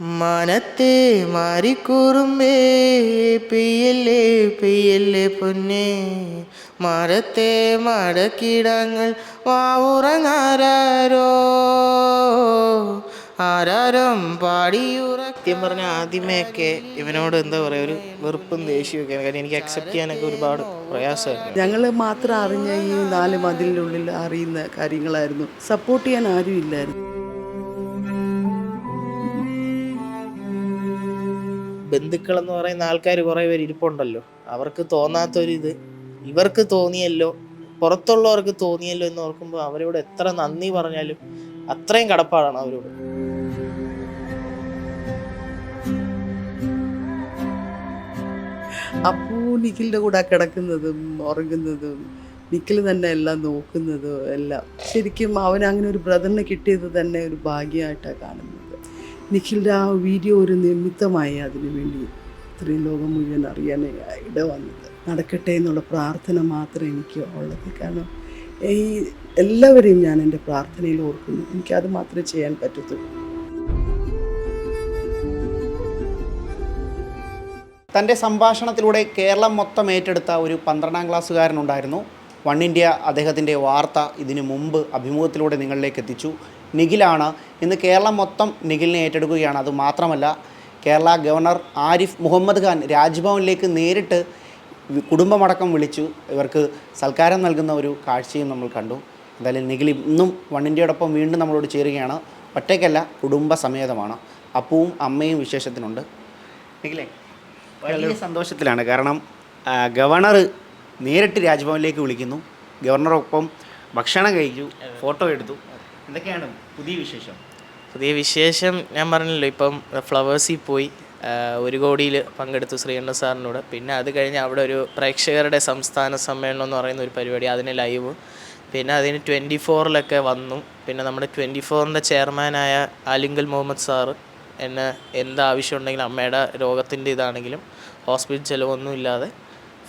മാനത്തെ മാറിക്കൂറുമ്പേ പെയ്യല്ലേ പെയ്യല്ലേ പൊന്നെ. മരത്തെ മടക്കിടങ്ങൾ വാവുറങ്ങാരോ ആരാരം പാടിയുറ സത്യം പറഞ്ഞ ആദ്യമേയൊക്കെ ഇവനോട് എന്താ പറയുക ഒരു വെറുപ്പും ദേഷ്യമൊക്കെ കാര്യം എനിക്ക് അക്സെപ്റ്റ് ചെയ്യാനൊക്കെ ഒരുപാട് പ്രയാസമായിരുന്നു. ഞങ്ങൾ മാത്രം അറിഞ്ഞ ഈ നാല് മതിലിനുള്ളിൽ അറിയുന്ന കാര്യങ്ങളായിരുന്നു. സപ്പോർട്ട് ചെയ്യാൻ ആരും ഇല്ലായിരുന്നു ബന്ധുക്കൾ എന്ന് പറയുന്ന ആൾക്കാർ കുറേ പേര് ഇരിപ്പുണ്ടല്ലോ. അവർക്ക് തോന്നാത്തൊരിത്. ഇവർക്ക് തോന്നിയല്ലോ. പുറത്തുള്ളവർക്ക് തോന്നിയല്ലോ എന്ന് ഓർക്കുമ്പോൾ അവരോട് എത്ര നന്ദി പറഞ്ഞാലും അത്രയും കടപ്പാടാണ് അവരോട്. അപ്പോൾ നിഖിലിന്റെ കൂടെ കിടക്കുന്നതും ഉറങ്ങുന്നതും നിഖിൽ തന്നെ എല്ലാം നോക്കുന്നതും എല്ലാം ശരിക്കും അവൻ അങ്ങനെ ഒരു ബ്രദറിനെ കിട്ടിയത് തന്നെ ഒരു ഭാഗ്യമായിട്ടാണ് കാണുന്നത്. നിഖിലിന്റെ ആ വീഡിയോ ഒരു നിമിത്തമായി അതിനു വേണ്ടി ഇത്രയും ലോകം മുഴുവൻ അറിയാൻ ഇട വന്നത്. നടക്കട്ടെ എന്നുള്ള പ്രാർത്ഥന മാത്രമേ എനിക്ക് ഉള്ളത്. കാരണം ഈ എല്ലാവരെയും ഞാൻ എന്റെ പ്രാർത്ഥനയിൽ ഓർക്കുന്നു. എനിക്കത് മാത്രമേ ചെയ്യാൻ പറ്റത്തുള്ളൂ തന്റെ സംഭാഷണത്തിലൂടെ കേരളം മൊത്തം ഏറ്റെടുത്ത ഒരു പന്ത്രണ്ടാം ക്ലാസ്സുകാരനുണ്ടായിരുന്നു. വൺ ഇന്ത്യ അദ്ദേഹത്തിന്റെ വാർത്ത ഇതിനു മുമ്പ് അഭിമുഖത്തിലൂടെ നിങ്ങളിലേക്ക് എത്തിച്ചു. നിഖിലാണ്. ഇന്ന് കേരളം മൊത്തം നിഖിലിനെ ഏറ്റെടുക്കുകയാണ്. അത് മാത്രമല്ല കേരള ഗവർണർ ആരിഫ് മുഹമ്മദ് ഖാൻ രാജ്ഭവനിലേക്ക് നേരിട്ട് കുടുംബമടക്കം വിളിച്ചു. ഇവർക്ക് സൽക്കാരം നൽകുന്ന ഒരു കാഴ്ചയും നമ്മൾ കണ്ടു. എന്തായാലും നിഖിൽ ഇന്നും വൺ ഇന്ത്യയോടൊപ്പം വീണ്ടും നമ്മളോട് ചേരുകയാണ്. ഒറ്റയ്ക്കല്ല കുടുംബസമേതമാണ് അപ്പവും അമ്മയും വിശേഷത്തിനുണ്ട്. നിഖിലേ വലിയ സന്തോഷത്തിലാണ്. കാരണം ഗവർണർ നേരിട്ട് രാജ്ഭവനിലേക്ക് വിളിക്കുന്നു. ഗവർണറൊപ്പം ഭക്ഷണം കഴിച്ചു ഫോട്ടോ എടുത്തു. എന്തൊക്കെയാണ് പുതിയ വിശേഷം? പുതിയ വിശേഷം ഞാൻ പറഞ്ഞല്ലോ ഇപ്പം ഫ്ലവേഴ്സിൽ പോയി ഒരു കോടിയിൽ പങ്കെടുത്തു ശ്രീകണ്ഠ സാറിനോട്. പിന്നെ അത് കഴിഞ്ഞ് അവിടെ ഒരു പ്രേക്ഷകരുടെ സംസ്ഥാന സമ്മേളനം എന്ന് പറയുന്ന ഒരു പരിപാടി അതിന് ലൈവ്. പിന്നെ അതിന് ട്വന്റി ഫോറിലൊക്കെ വന്നു. പിന്നെ നമ്മുടെ ട്വന്റി ഫോറിന്റെ ചെയർമാനായ ആലിങ്കൽ മുഹമ്മദ് സാറ് എന്നെ എന്ത് ആവശ്യമുണ്ടെങ്കിലും അമ്മയുടെ രോഗത്തിന്റെ ഇതാണെങ്കിലും ഹോസ്പിറ്റൽ ചിലവൊന്നും ഇല്ലാതെ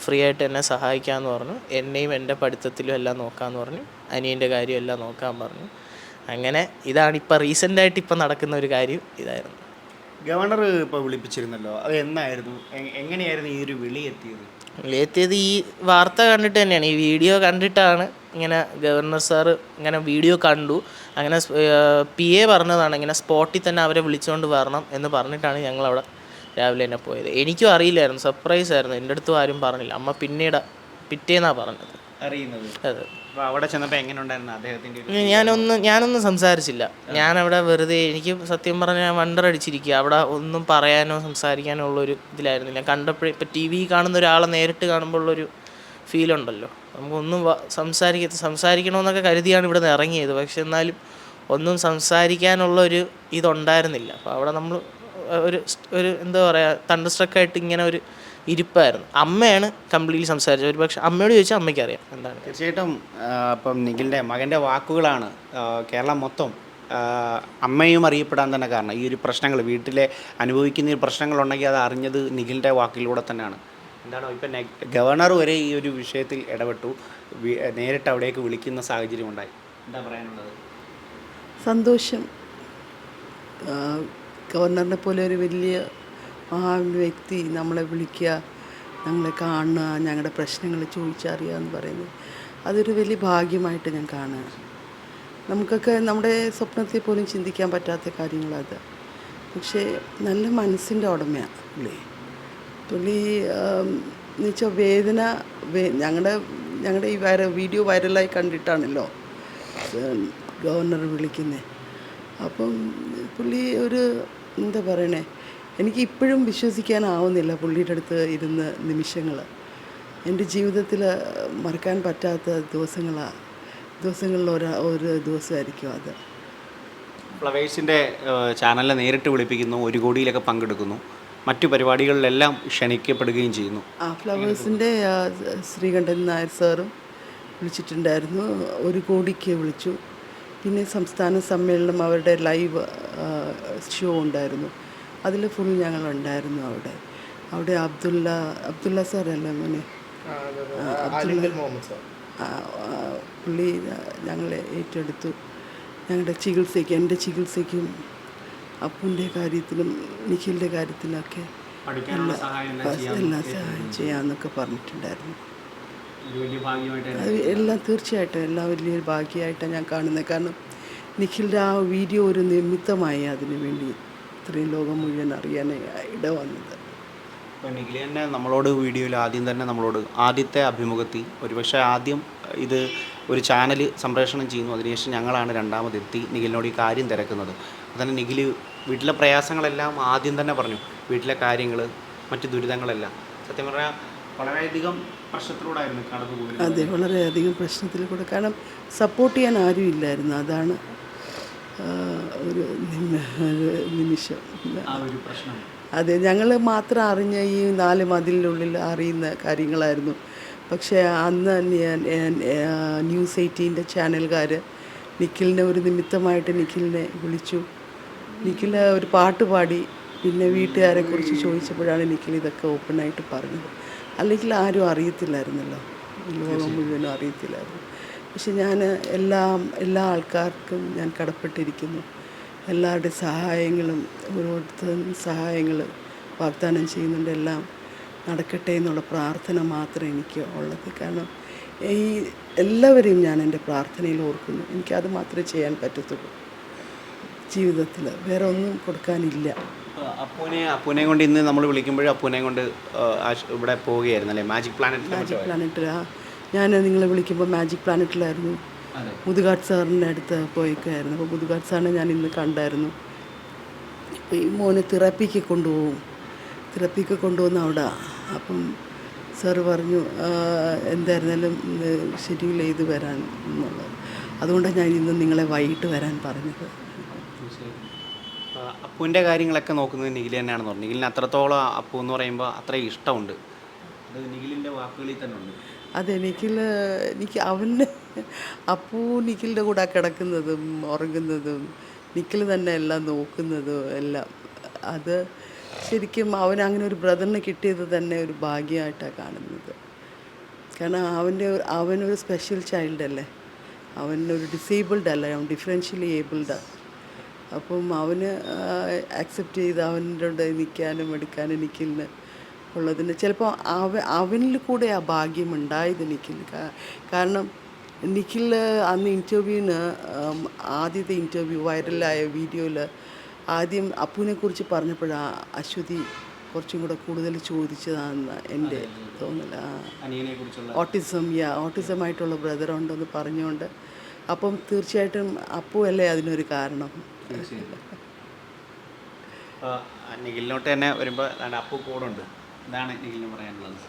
ഫ്രീ ആയിട്ട് എന്നെ സഹായിക്കാമെന്ന് പറഞ്ഞു. എന്നെയും എന്റെ പഠിത്തത്തിലും എല്ലാം നോക്കാമെന്ന് പറഞ്ഞു. അനിയന്റെ കാര്യം എല്ലാം നോക്കാൻ പറഞ്ഞു. അങ്ങനെ ഇതാണ് ഇപ്പം റീസെന്റായിട്ട് ഇപ്പം നടക്കുന്ന ഒരു കാര്യം ഇതായിരുന്നു. ഗവർണർ ഇപ്പോൾ വിളിപ്പിച്ചിരുന്നല്ലോ അത് എന്നായിരുന്നു? എങ്ങനെയായിരുന്നു ഈ ഒരു വിളി എത്തിയത്? വിളി എത്തിയത് ഈ വാർത്ത കണ്ടിട്ട് തന്നെയാണ്. ഈ വീഡിയോ കണ്ടിട്ടാണ് ഇങ്ങനെ ഗവർണർ സാർ ഇങ്ങനെ വീഡിയോ കണ്ടു. അങ്ങനെ പി എ പറഞ്ഞതാണ് ഇങ്ങനെ സ്പോട്ടിൽ തന്നെ അവരെ വിളിച്ചുകൊണ്ട് വരണം എന്ന് പറഞ്ഞിട്ടാണ് ഞങ്ങൾ അവിടെ രാവിലെ തന്നെ പോയത്. എനിക്കും അറിയില്ലായിരുന്നു സർപ്രൈസ് ആയിരുന്നു. എന്റെ അടുത്തും ആരും പറഞ്ഞില്ല. അമ്മ പിന്നീട് പിറ്റേന്നാണ് പറഞ്ഞത്. അറിയുന്നത്. അതെ. അവിടെ ചെന്നപ്പോൾ എങ്ങനെ ഉണ്ടായിരുന്നു അദ്ദേഹത്തിന്റെ ഞാനൊന്നും ഞാനൊന്നും സംസാരിച്ചില്ല. ഞാൻ അവിടെ വെറുതെ എനിക്ക് സത്യം പറഞ്ഞാൽ വണ്ടർ അടിച്ചിരിക്കുക. അവിടെ ഒന്നും പറയാനോ സംസാരിക്കാനോ ഉള്ളൊരു ഇതിലായിരുന്നില്ല കണ്ടപ്പോഴേ ഇപ്പം ടി വി കാണുന്ന ഒരാളെ നേരിട്ട് കാണുമ്പോൾ ഉള്ളൊരു ഫീലുണ്ടല്ലോ നമുക്കൊന്നും വ- സംസാരിക്ക സംസാരിക്കണമെന്നൊക്കെ കരുതിയാണ് ഇവിടെ നിന്ന് ഇറങ്ങിയത്. പക്ഷെ എന്നാലും ഒന്നും സംസാരിക്കാനുള്ള ഒരു ഇതുണ്ടായിരുന്നില്ല. അപ്പോൾ അവിടെ നമ്മൾ ഒരു ഒരു എന്താ പറയുക തണ്ടർസ്ട്രക്കായിട്ട് ഇങ്ങനെ ഒരു ഇരിപ്പായിരുന്നു. അമ്മയാണ് കംപ്ലീറ്റ്ലി സംസാരിച്ചത്. ഒരു പക്ഷേ അമ്മയോട് ചോദിച്ചാൽ അമ്മയ്ക്ക് അറിയാം എന്താണ്. തീർച്ചയായിട്ടും അപ്പം ഇപ്പം നിഖിലിന്റെ മകന്റെ വാക്കുകളാണ് കേരളം മൊത്തം അമ്മയും അറിയപ്പെടാൻ തന്നെ കാരണം. ഈ ഒരു പ്രശ്നങ്ങൾ വീട്ടിലെ അനുഭവിക്കുന്ന ഈ പ്രശ്നങ്ങളുണ്ടെങ്കിൽ അത് അറിഞ്ഞത് നിഖിലിന്റെ വാക്കിലൂടെ തന്നെയാണ്. എന്താണ് ഇപ്പം ഗവർണർ വരെ ഈ ഒരു വിഷയത്തിൽ ഇടപെട്ടു. നേരിട്ട് അവിടേക്ക് വിളിക്കുന്ന സാഹചര്യം ഉണ്ടായി. എന്താ പറയാനുള്ളത്? സന്തോഷം. ഗവർണറിനെ പോലെ ഒരു വലിയ മഹാ വ്യക്തി നമ്മളെ വിളിക്കുക ഞങ്ങളെ കാണുക ഞങ്ങളുടെ പ്രശ്നങ്ങൾ ചോദിച്ചറിയുക എന്ന് പറയുന്നത് അതൊരു വലിയ ഭാഗ്യമായിട്ട് ഞാൻ കാണുക നമുക്കൊക്കെ നമ്മുടെ സ്വപ്നത്തിൽ പോലും ചിന്തിക്കാൻ പറ്റാത്ത കാര്യങ്ങളത്. പക്ഷേ നല്ല മനസ്സിന്റെ ഉടമയാണ് പുള്ളി. പുള്ളി എന്ന് വെച്ചാൽ വേദന ഞങ്ങളുടെ ഞങ്ങളുടെ ഈ വൈറ വീഡിയോ വൈറലായി കണ്ടിട്ടാണല്ലോ ഗവർണർ വിളിക്കുന്നത്. അപ്പം പുള്ളി ഒരു എന്താ പറയണേ എനിക്ക് ഇപ്പോഴും വിശ്വസിക്കാനാവുന്നില്ല പുള്ളിയുടെ അടുത്ത് ഇരുന്ന് നിമിഷങ്ങൾ. എന്റെ ജീവിതത്തിൽ മറക്കാൻ പറ്റാത്ത ദിവസങ്ങളാണ് ദിവസങ്ങളിൽ ഒരു ഒരു ദിവസമായിരിക്കും അത്. ഫ്ലവേഴ്സിന്റെ ചാനലിനെ നേരിട്ട് വിളിപ്പിക്കുന്നു ഒരു കോടിയിലൊക്കെ പങ്കെടുക്കുന്നു. മറ്റു പരിപാടികളിലെല്ലാം ക്ഷണിക്കപ്പെടുകയും ചെയ്യുന്നു. ആ ഫ്ലവേഴ്സിന്റെ ശ്രീകണ്ഠൻ നായർ സാറും വിളിച്ചിട്ടുണ്ടായിരുന്നു. ഒരു കോടിക്ക് വിളിച്ചു. പിന്നെ സംസ്ഥാന സമ്മേളനം അവരുടെ ലൈവ് ഷോ ഉണ്ടായിരുന്നു. അതിൽ ഫുൾ ഞങ്ങളുണ്ടായിരുന്നു അവിടെ. അവിടെ അബ്ദുല്ല അബ്ദുള്ള സാറല്ലേ മോനെ? ആ, ആ, പുള്ളി ഞങ്ങളെ ഏറ്റെടുത്തു. ഞങ്ങളുടെ ചികിത്സയ്ക്ക് എന്റെ ചികിത്സയ്ക്കും അപ്പന്റെ കാര്യത്തിലും നിഖിലിന്റെ കാര്യത്തിലൊക്കെ എല്ലാം ചെയ്യാൻ എല്ലാ സഹായം ചെയ്യാമെന്നൊക്കെ പറഞ്ഞിട്ടുണ്ടായിരുന്നു. അത് എല്ലാം തീർച്ചയായിട്ടും എല്ലാം വലിയൊരു ഭാഗ്യമായിട്ടാണ് ഞാൻ കാണുന്നത്. കാരണം നിഖിലിന്റെ ആ വീഡിയോ ഒരു നിമിത്തമായി അതിനു വേണ്ടി ഇത്രയും ലോകം മുഴുവൻ അറിയാൻ ഇട വന്നത്. നിഖിൽ തന്നെ നമ്മളോട് വീഡിയോയിൽ ആദ്യം തന്നെ നമ്മളോട് ആദ്യത്തെ അഭിമുഖത്തിൽ ഒരുപക്ഷെ ആദ്യം ഇത് ഒരു ചാനൽ സംപ്രേഷണം ചെയ്യുന്നു. അതിനുശേഷം ഞങ്ങളാണ് രണ്ടാമതെത്തി നിഖിലിനോട് ഈ കാര്യം തിരക്കുന്നത്. അതന്നെ നിഖിൽ വീട്ടിലെ പ്രയാസങ്ങളെല്ലാം ആദ്യം തന്നെ പറഞ്ഞു. വീട്ടിലെ കാര്യങ്ങൾ മറ്റ് ദുരിതങ്ങളെല്ലാം. സത്യം പറഞ്ഞാൽ വളരെയധികം പ്രശ്നത്തിലൂടായിരുന്നു കടന്നു പോകുന്നത് അതെ വളരെയധികം പ്രശ്നത്തിൽ കൂടെ കാരണം സപ്പോർട്ട് ചെയ്യാൻ ആരും ഇല്ലായിരുന്നു അതാണ് ഒരു നിമ- ഒരു നിമിഷം. അതെ ഞങ്ങൾ മാത്രം അറിഞ്ഞ ഈ നാല് മതിലിനുള്ളിൽ അറിയുന്ന കാര്യങ്ങളായിരുന്നു. പക്ഷേ അന്ന് ഞാൻ- ന്യൂസ് എയ്റ്റീന്റെ ചാനലുകാർ നിഖിലിനെ ഒരു നിമിത്തമായിട്ട് നിഖിലിനെ വിളിച്ചു. നിഖിൽ ഒരു പാട്ട് പാടി പിന്നെ വീട്ടുകാരെ കുറിച്ച് ചോദിച്ചപ്പോഴാണ് നിഖിൽ ഇതൊക്കെ ഓപ്പണായിട്ട് പറഞ്ഞത്. അല്ലെങ്കിൽ ആരും അറിയത്തില്ലായിരുന്നല്ലോ. ലോകം മുഴുവനും അറിയത്തില്ലായിരുന്നു. പക്ഷെ ഞാൻ എല്ലാ എല്ലാ ആൾക്കാർക്കും ഞാൻ കടപ്പെട്ടിരിക്കുന്നു. എല്ലാവരുടെ സഹായങ്ങളും ഓരോരുത്തരും സഹായങ്ങൾ വാഗ്ദാനം ചെയ്യുന്നുണ്ട്. എല്ലാം നടക്കട്ടെ എന്നുള്ള പ്രാർത്ഥന മാത്രമേ എനിക്ക് ഉള്ളത്. കാരണം ഈ എല്ലാവരെയും ഞാൻ എന്റെ പ്രാർത്ഥനയിൽ ഓർക്കുന്നു. എനിക്കത് മാത്രമേ ചെയ്യാൻ പറ്റത്തുള്ളൂ. ജീവിതത്തിൽ വേറെ ഒന്നും കൊടുക്കാനില്ല. അപ്പൂനെ അപ്പൂനെ കൊണ്ട് ഇന്ന് നമ്മൾ വിളിക്കുമ്പോഴും അപ്പൂനെ കൊണ്ട് ആ, ഇവിടെ പോവുകയായിരുന്നു അല്ലേ? മാജിക് പ്ലാനറ്റ് മാജിക് പ്ലാനറ്റിൽ ഞാൻ നിങ്ങളെ വിളിക്കുമ്പോൾ മാജിക് പ്ലാനറ്റിലായിരുന്നു മുതുകാട് സാറിന്റെ അടുത്ത് പോയിക്കായിരുന്നു. അപ്പോൾ മുതുകാട് സാറിനെ ഞാൻ ഇന്ന് കണ്ടായിരുന്നു. അപ്പോൾ ഈ മോനെ തെറാപ്പിക്ക് കൊണ്ടുപോകും. തെറാപ്പിക്ക് കൊണ്ടുപോകുന്ന അവിടെ. അപ്പം സാറ് പറഞ്ഞു "ആ, എന്തായിരുന്നാലും ഷെഡ്യൂൾ ചെയ്ത് വരാൻ എന്നുള്ളത്. അതുകൊണ്ടാണ് ഞാൻ ഇന്ന് നിങ്ങളെ വൈകിട്ട് വരാൻ പറഞ്ഞത്. അപ്പുവിന്റെ കാര്യങ്ങളൊക്കെ നോക്കുന്നത് നിഖിൽ തന്നെയാണെന്ന് പറഞ്ഞു. നിഖിലിന് അത്രത്തോളം അപ്പു എന്ന് പറയുമ്പോൾ അത്ര ഇഷ്ടമുണ്ട്. അത് നിഖിലിന്റെ വാക്കുകളിൽ തന്നെ ഉണ്ട്. അതെ നിഖിൽ എനിക്ക് അവന്റെ അപ്പൂ നിഖിലിന്റെ കൂടെ കിടക്കുന്നതും ഉറങ്ങുന്നതും നിഖിൽ തന്നെ എല്ലാം നോക്കുന്നതും എല്ലാം അത് ശരിക്കും അവൻ അങ്ങനെ ഒരു ബ്രദറിനെ കിട്ടിയത് തന്നെ ഒരു ഭാഗ്യമായിട്ടാണ് കാണുന്നത്. കാരണം അവന്റെ അവനൊരു സ്പെഷ്യൽ ചൈൽഡ് അല്ലേ? അവനൊരു ഡിസേബിൾഡ് അല്ല? അവൻ ഡിഫറൻഷ്യലി ഏബിൾഡാണ് അപ്പം അവന് ആക്സെപ്റ്റ് ചെയ്ത് അവന്റെ നിൽക്കാനും എടുക്കാനും നിൽക്കുന്ന ഉള്ളതിന്. ചിലപ്പോൾ അവ അവനിൽ കൂടെ ആ ഭാഗ്യം ഉണ്ടായത് നിഖിൽ. കാരണം നിഖിൽ അന്ന് ഇന്റർവ്യൂവിന് ആദ്യത്തെ ഇന്റർവ്യൂ വൈറലായ വീഡിയോയിൽ ആദ്യം അപ്പുവിനെക്കുറിച്ച് പറഞ്ഞപ്പോഴാണ് അശ്വതി കുറച്ചും കൂടെ കൂടുതൽ ചോദിച്ചതാണെന്ന് എന്റെ തോന്നൽ ഓട്ടിസം യാ ഓട്ടിസമായിട്ടുള്ള ബ്രദർ ഉണ്ടെന്ന് പറഞ്ഞുകൊണ്ട് അപ്പം തീർച്ചയായിട്ടും അപ്പു അല്ലേ അതിനൊരു കാരണം. നിഖിലിനോട്ട് തന്നെ വരുമ്പോൾ അപ്പു കൂടെ ഉണ്ട്. ഇതാണ് നിഖിലിന് പറയാനുള്ളത്.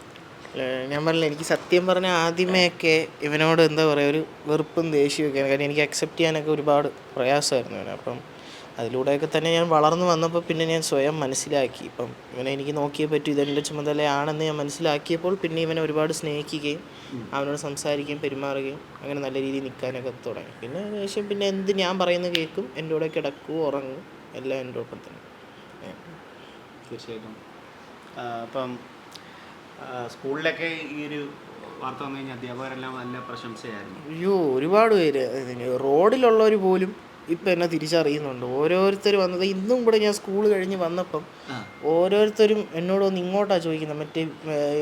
ഞാൻ പറഞ്ഞില്ല എനിക്ക് സത്യം പറഞ്ഞാൽ ആദ്യമേയൊക്കെ ഇവനോട് എന്താ പറയുക ഒരു വെറുപ്പും ദേഷ്യമൊക്കെ കാരണം എനിക്ക് അക്സെപ്റ്റ് ചെയ്യാനൊക്കെ ഒരുപാട് പ്രയാസമായിരുന്നു ഇവനെ. അപ്പം അതിലൂടെയൊക്കെ തന്നെ ഞാൻ വളർന്നു വന്നപ്പോൾ പിന്നെ ഞാൻ സ്വയം മനസ്സിലാക്കി. ഇപ്പം ഇവനെ എനിക്ക് നോക്കിയേ പറ്റൂ ഇതെന്റെ ചുമതലയാണെന്ന് ഞാൻ മനസ്സിലാക്കിയപ്പോൾ പിന്നെ ഇവനെ ഒരുപാട് സ്നേഹിക്കുകയും അവനോട് സംസാരിക്കുകയും പെരുമാറുകയും അങ്ങനെ നല്ല രീതിയിൽ നിൽക്കാനൊക്കെ തുടങ്ങി. പിന്നെ ശേഷം പിന്നെ എന്ത് ഞാൻ പറയുന്നത് കേൾക്കും എന്റെ കൂടെ കിടക്കും ഉറങ്ങും എല്ലാം എന്റെ ഒപ്പം തന്നെ. തീർച്ചയായിട്ടും. ആ, അപ്പം സ്കൂളിലൊക്കെ ഈ ഒരു വാർത്ത വന്നു കഴിഞ്ഞാൽ അധ്യാപകരെല്ലാം നല്ല പ്രശംസയായിരുന്നു. അയ്യോ ഒരുപാട് പേര്. റോഡിലുള്ളവർ പോലും ഇപ്പം എന്നെ തിരിച്ചറിയുന്നുണ്ട്. ഓരോരുത്തർ വന്നത് ഇന്നും കൂടെ ഞാൻ സ്കൂൾ കഴിഞ്ഞ് വന്നപ്പം ഓരോരുത്തരും എന്നോട് വന്ന് ഇങ്ങോട്ടാണ് ചോദിക്കുന്നത്. മറ്റേ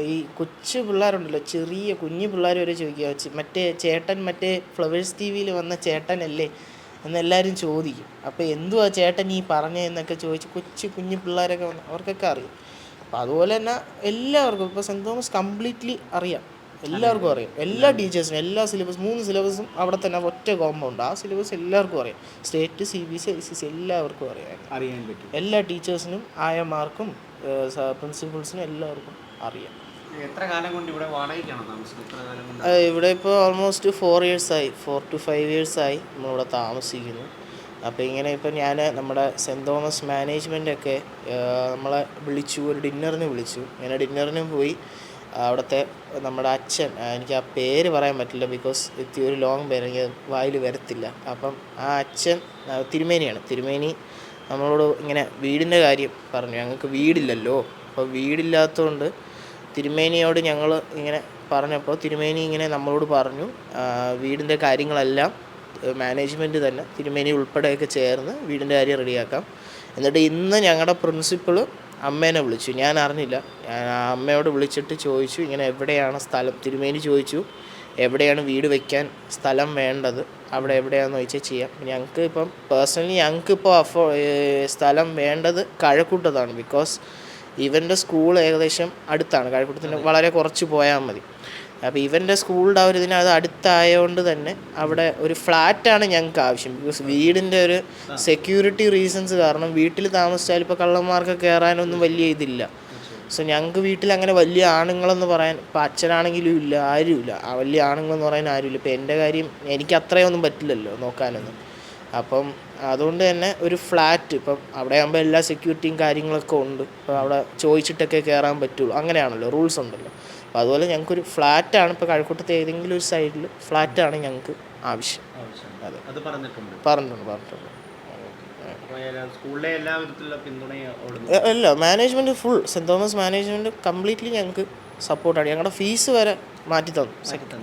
ഈ കൊച്ചു പിള്ളേരുണ്ടല്ലോ ചെറിയ കുഞ്ഞു പിള്ളേർ വരെ ചോദിക്കുക. "ചെ- മറ്റേ ചേട്ടൻ മറ്റേ ഫ്ലവേഴ്സ് ടി വിയിൽ വന്ന ചേട്ടനല്ലേ എന്നെല്ലാവരും ചോദിക്കും. അപ്പോൾ എന്തുവാ ചേട്ടൻ ഈ പറഞ്ഞതെന്നൊക്കെ ചോദിച്ച് കൊച്ചു കുഞ്ഞു പിള്ളേരൊക്കെ വന്ന് അവർക്കൊക്കെ അറിയും. അപ്പോൾ അതുപോലെ തന്നെ എല്ലാവർക്കും ഇപ്പോൾ സെന്റ് തോമസ് കംപ്ലീറ്റ്ലി അറിയാം. എല്ലാവർക്കും അറിയാം. എല്ലാ ടീച്ചേഴ്സിനും എല്ലാ സിലബസ് മൂന്ന് സിലബസും അവിടെ തന്നെ ഒറ്റ കോമ്പൗണ്ട്. ആ സിലബസ് എല്ലാവർക്കും അറിയാം. State C B C I C C എല്ലാവർക്കും അറിയാം. അറിയാൻ പറ്റും. എല്ലാ ടീച്ചേഴ്സിനും ആയമാർക്കും പ്രിൻസിപ്പൾസിനും എല്ലാവർക്കും അറിയാം. എത്ര കാലം കൊണ്ട് ഇവിടെ വാടകയ്ക്കാണോ താമസിക്കുന്നത്? ഇവിടെ ഇപ്പോൾ ഓൾമോസ്റ്റ് ഫോർ ഇയേഴ്സായി ഫോർ ടു ഫൈവ് ഇയേഴ്സായി നമ്മളിവിടെ താമസിക്കുന്നു. അപ്പോൾ ഇങ്ങനെ ഇപ്പം ഞാൻ നമ്മുടെ സെന്റ് തോമസ് മാനേജ്മെന്റൊക്കെ നമ്മളെ വിളിച്ചു ഒരു ഡിന്നറിന് വിളിച്ചു. ഇങ്ങനെ ഡിന്നറിന് പോയി. അവിടുത്തെ നമ്മുടെ അച്ഛൻ എനിക്ക് ആ പേര് പറയാൻ പറ്റില്ല ബിക്കോസ് ഇത്തിരി ഒരു ലോങ് പേര് എനിക്ക് വായിൽ വരത്തില്ല. അപ്പം ആ അച്ഛൻ തിരുമേനിയാണ്. തിരുമേനി നമ്മളോട് ഇങ്ങനെ വീടിന്റെ കാര്യം പറഞ്ഞു. ഞങ്ങൾക്ക് വീടില്ലല്ലോ. അപ്പോൾ വീടില്ലാത്തതുകൊണ്ട് തിരുമേനിയോട് ഞങ്ങൾ ഇങ്ങനെ പറഞ്ഞപ്പോൾ തിരുമേനി ഇങ്ങനെ നമ്മളോട് പറഞ്ഞു വീടിന്റെ കാര്യങ്ങളെല്ലാം മാനേജ്മെന്റ് തന്നെ തിരുമേനി ഉൾപ്പെടെയൊക്കെ ചേർന്ന് വീടിന്റെ കാര്യം റെഡിയാക്കാം. എന്നിട്ട് ഇന്ന് ഞങ്ങളുടെ പ്രിൻസിപ്പൾ അമ്മേനെ വിളിച്ചു. ഞാൻ അറിഞ്ഞില്ല. ഞാൻ ആ അമ്മയോട് വിളിച്ചിട്ട് ചോദിച്ചു ഇങ്ങനെ എവിടെയാണ് സ്ഥലം? തിരുമേനി ചോദിച്ചു എവിടെയാണ് വീട് വയ്ക്കാൻ സ്ഥലം വേണ്ടത്? അവിടെ എവിടെയാണെന്ന് ചോദിച്ചാൽ ചെയ്യാം. ഞങ്ങൾക്ക് ഇപ്പം പേഴ്സണലി ഞങ്ങൾക്ക് ഇപ്പോൾ അഫോ സ്ഥലം വേണ്ടത് കഴക്കൂട്ടത്താണ്. ബിക്കോസ് ഇവന്റെ സ്കൂൾ ഏകദേശം അടുത്താണ്. കഴക്കൂട്ടത്തിന് വളരെ കുറച്ച് പോയാൽ മതി. അപ്പോൾ ഇവന്റെ സ്കൂളിന്റെ ആ ഒരു ഇതിന് അത് അടുത്തായതുകൊണ്ട് തന്നെ അവിടെ ഒരു ഫ്ലാറ്റാണ് ഞങ്ങൾക്ക് ആവശ്യം. ബിക്കോസ് വീടിന്റെ ഒരു സെക്യൂരിറ്റി റീസൺസ് കാരണം വീട്ടിൽ താമസിച്ചാൽ ഇപ്പോൾ കള്ളന്മാർക്ക് കയറാനൊന്നും വലിയ ഇതില്ല. സോ ഞങ്ങൾക്ക് വീട്ടിൽ അങ്ങനെ വലിയ ആണുങ്ങളെന്ന് പറയാൻ ഇപ്പം അച്ഛനാണെങ്കിലും ഇല്ല ആരുമില്ല. ആ വലിയ ആണുങ്ങളെന്ന് പറയാൻ ആരുമില്ല. ഇപ്പം എന്റെ കാര്യം എനിക്ക് അത്രയൊന്നും പറ്റില്ലല്ലോ നോക്കാനൊന്നും. അപ്പം അതുകൊണ്ട് തന്നെ ഒരു ഫ്ലാറ്റ് ഇപ്പം അവിടെ ആകുമ്പോൾ എല്ലാ സെക്യൂരിറ്റിയും കാര്യങ്ങളൊക്കെ ഉണ്ട്. അപ്പോൾ അവിടെ ചോദിച്ചിട്ടൊക്കെ കയറാൻ പറ്റുള്ളൂ. അങ്ങനെയാണല്ലോ റൂൾസ് ഉണ്ടല്ലോ. അപ്പോൾ അതുപോലെ ഞങ്ങൾക്കൊരു ഫ്ലാറ്റാണ് ഇപ്പോൾ കഴക്കൂട്ടത്തെ ഏതെങ്കിലും ഒരു സൈഡിൽ ഫ്ലാറ്റാണ് ഞങ്ങൾക്ക് ആവശ്യം. അതെ. അത് പറഞ്ഞിട്ടുണ്ട്. പറഞ്ഞിട്ടുണ്ട് അല്ല management full. Saint Thomas management completely ഞങ്ങൾക്ക് സപ്പോർട്ടാണ്. ഞങ്ങളുടെ ഫീസ് വരെ മാറ്റി തന്നു.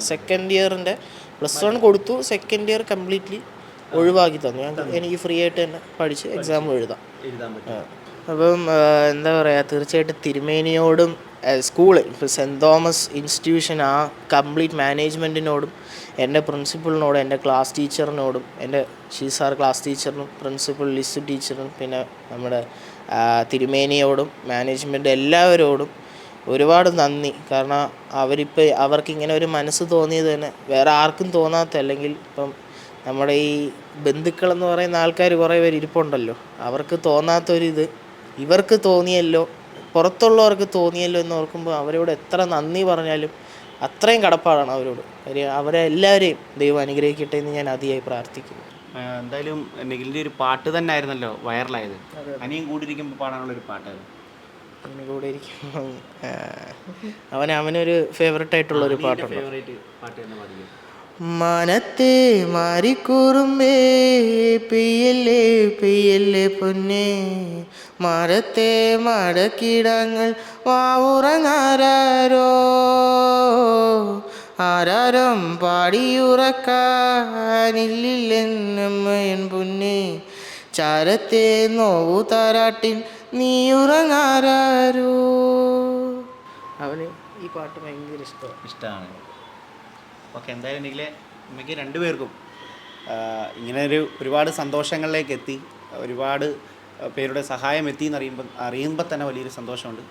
സെക്കൻഡ് ഇയറിന്റെ പ്ലസ് വൺ കൊടുത്തു. സെക്കൻഡ് ഇയർ കംപ്ലീറ്റ്ലി ഒഴിവാക്കി തന്നു. ഞങ്ങൾക്ക് എനിക്ക് ഫ്രീ ആയിട്ട് തന്നെ പഠിച്ച് എക്സാം എഴുതാം. അപ്പം എന്താ പറയുക തീർച്ചയായിട്ടും തിരുമേനിയോടും സ്കൂൾ ഇപ്പോൾ സെന്റ് തോമസ് ഇൻസ്റ്റിറ്റ്യൂഷൻ ആ കംപ്ലീറ്റ് മാനേജ്മെന്റിനോടും എന്റെ പ്രിൻസിപ്പളിനോടും എന്റെ ക്ലാസ് ടീച്ചറിനോടും എന്റെ ഷീസാർ ക്ലാസ് ടീച്ചറിനും പ്രിൻസിപ്പൽ ലിസ്റ്റ് ടീച്ചറിനും പിന്നെ നമ്മുടെ തിരുമേനിയോടും മാനേജ്മെന്റ് എല്ലാവരോടും ഒരുപാട് നന്ദി. കാരണം അവരിപ്പോൾ അവർക്കിങ്ങനെ ഒരു മനസ്സ് തോന്നിയത് തന്നെ വേറെ ആർക്കും തോന്നാത്ത അല്ലെങ്കിൽ ഇപ്പം നമ്മുടെ ഈ ബന്ധുക്കളെന്ന് പറയുന്ന ആൾക്കാർ കുറേ പേര് ഇരിപ്പുണ്ടല്ലോ. അവർക്ക് തോന്നാത്തൊരിത് ഇവർക്ക് തോന്നിയല്ലോ പുറത്തുള്ളവർക്ക് തോന്നിയല്ലോ എന്ന് ഓർക്കുമ്പോൾ അവരോട് എത്ര നന്ദി പറഞ്ഞാലും അത്രയും കടപ്പാടാണ് അവരോട്. അവർ അവരെ എല്ലാവരെയും ദൈവം അനുഗ്രഹിക്കട്ടെ എന്ന് ഞാൻ അതിയായി പ്രാർത്ഥിക്കുന്നു. എന്തായാലും നിഖിലിന്റെ ഒരു പാട്ട് തന്നെ ആയിരുന്നല്ലോ വൈറലായത്. അനിയും കൂടിയിരിക്കുമ്പോൾ പാടാനുള്ള ഒരു പാട്ടായിരുന്നു അങ്ങനെ കൂടെ ഇരിക്കുമ്പോൾ അവൻ അവന് അവനൊരു ഫേവററ്റ് ആയിട്ടുള്ള ഒരു പാട്ടുണ്ട്? മനത്തെ മാറിക്കൂറുമ്പേ പെയ്യല്ലേ പെയ്യല്ലേ പൊന്നെ. മരത്തെ മടക്കിടങ്ങൾ വാവുറങ്ങാരോ ആരാരം പാടിയുറക്കാനില്ലെന്നമ്മയൻ പൊന്നെ. ചാരത്തെ നോവു താരാട്ടിൻ നീ ഉറങ്ങാരോ അവന് ഈ പാട്ട് ഭയങ്കര ഇഷ്ടമാണ്. ഇഷ്ടമാണ് ഓക്കെ എന്തായാലും നിഖിലെ അമ്മയ്ക്ക് രണ്ടുപേർക്കും ഇങ്ങനെ ഒരു ഒരുപാട് സന്തോഷങ്ങളിലേക്ക് എത്തി ഒരുപാട് പേരുടെ സഹായം എത്തി എന്നറിയുമ്പോൾ അറിയുമ്പോൾ തന്നെ വലിയൊരു സന്തോഷമുണ്ട്.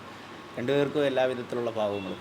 രണ്ടുപേർക്കും എല്ലാവിധത്തിലുള്ള ഭാവങ്ങളും.